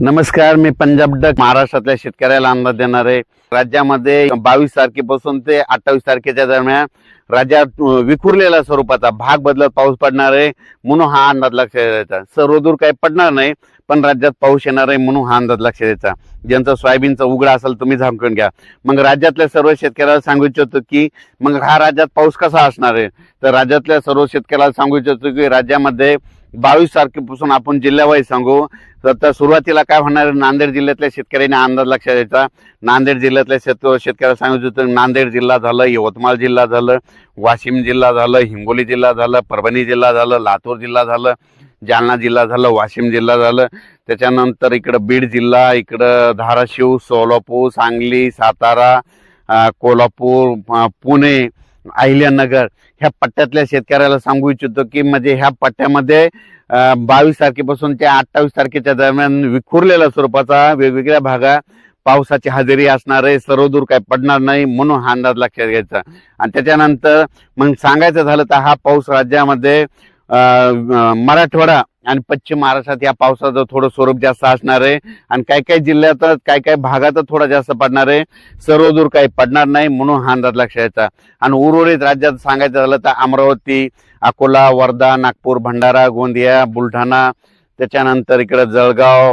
नमस्कार मी पंजाब डक महाराष्ट्रातल्या शेतकऱ्याला अंदाज देणार. आहे राज्यामध्ये बावीस तारखेपासून ते अठ्ठावीस तारखेच्या दरम्यान राज्यात विखुरलेल्या स्वरूपाचा भाग बदलत पाऊस पडणार आहे म्हणून हा अंदाज लक्षात द्यायचा. सर्वदूर काही पडणार नाही पण राज्यात पाऊस येणार आहे म्हणून हा अंदाज लक्षात द्यायचा. ज्यांचं सोयाबीनचा उघडा असेल तुम्ही झाकून घ्या. मग राज्यातल्या सर्व शेतकऱ्याला सांगू इच्छितो की मग हा राज्यात पाऊस कसा असणार आहे? तर राज्यातल्या सर्व शेतकऱ्याला सांगू इच्छितो की राज्यामध्ये बावीस तारखेपासून आपण जिल्ह्यावाईज सांगू. तर सुरुवातीला काय होणार आहे, नांदेड जिल्ह्यातल्या शेतकऱ्यांनी अंदाज लक्षात द्यायचा. नांदेड जिल्ह्यातल्या शेत शेतकऱ्याला सांगितलं होतं नांदेड जिल्हा झालं यवतमाळ जिल्हा झालं वाशिम जिल्हा झालं हिंगोली जिल्हा झालं परभणी जिल्हा झालं लातूर जिल्हा झालं जालना जिल्हा झालं वाशिम जिल्हा झालं. त्याच्यानंतर इकडं बीड जिल्हा इकडं धाराशिव सोलापूर सांगली सातारा कोल्हापूर पुणे अहिल्यानगर. ह्या पट्ट्यातल्या शेतकऱ्याला सांगू इच्छितो की म्हणजे ह्या पट्ट्यामध्ये बावीस तारखेपासून ते अठ्ठावीस तारखेच्या दरम्यान विखुरलेल्या स्वरूपाचा वेगवेगळ्या भागा पावसाची हजेरी असणार आहे सर्वदूर काय पडणार नाही म्हणून हा अंदाज लक्षात घ्यायचा. आणि त्याच्यानंतर मग सांगायचं झालं तर हा पाऊस राज्यामध्ये मराठवाडा आणि पश्चिम महाराष्ट्रात या पावसाचं थोडं स्वरूप जास्त असणार आहे. आणि काही काही जिल्ह्यात काही काही भागात थोडा जास्त पडणार आहे. सर्वदूर काही पडणार नाही म्हणून हा अंदाज लक्षात घ्यायचा. आणि उर्वरित राज्यात सांगायचं झालं तर अमरावती अकोला वर्धा नागपूर भंडारा गोंदिया बुलढाणा त्याच्यानंतर इकडं जळगाव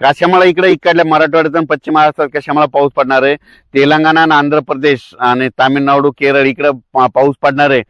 घ्यायचा कशामुळे इकडे इकडल्या मराठवाड्यात आणि पश्चिम महाराष्ट्रात कशामुळे पाऊस पडणार आहे? तेलंगणा आणि आंध्र प्रदेश आणि तामिळनाडू केरळ इकडं पाऊस पडणार आहे.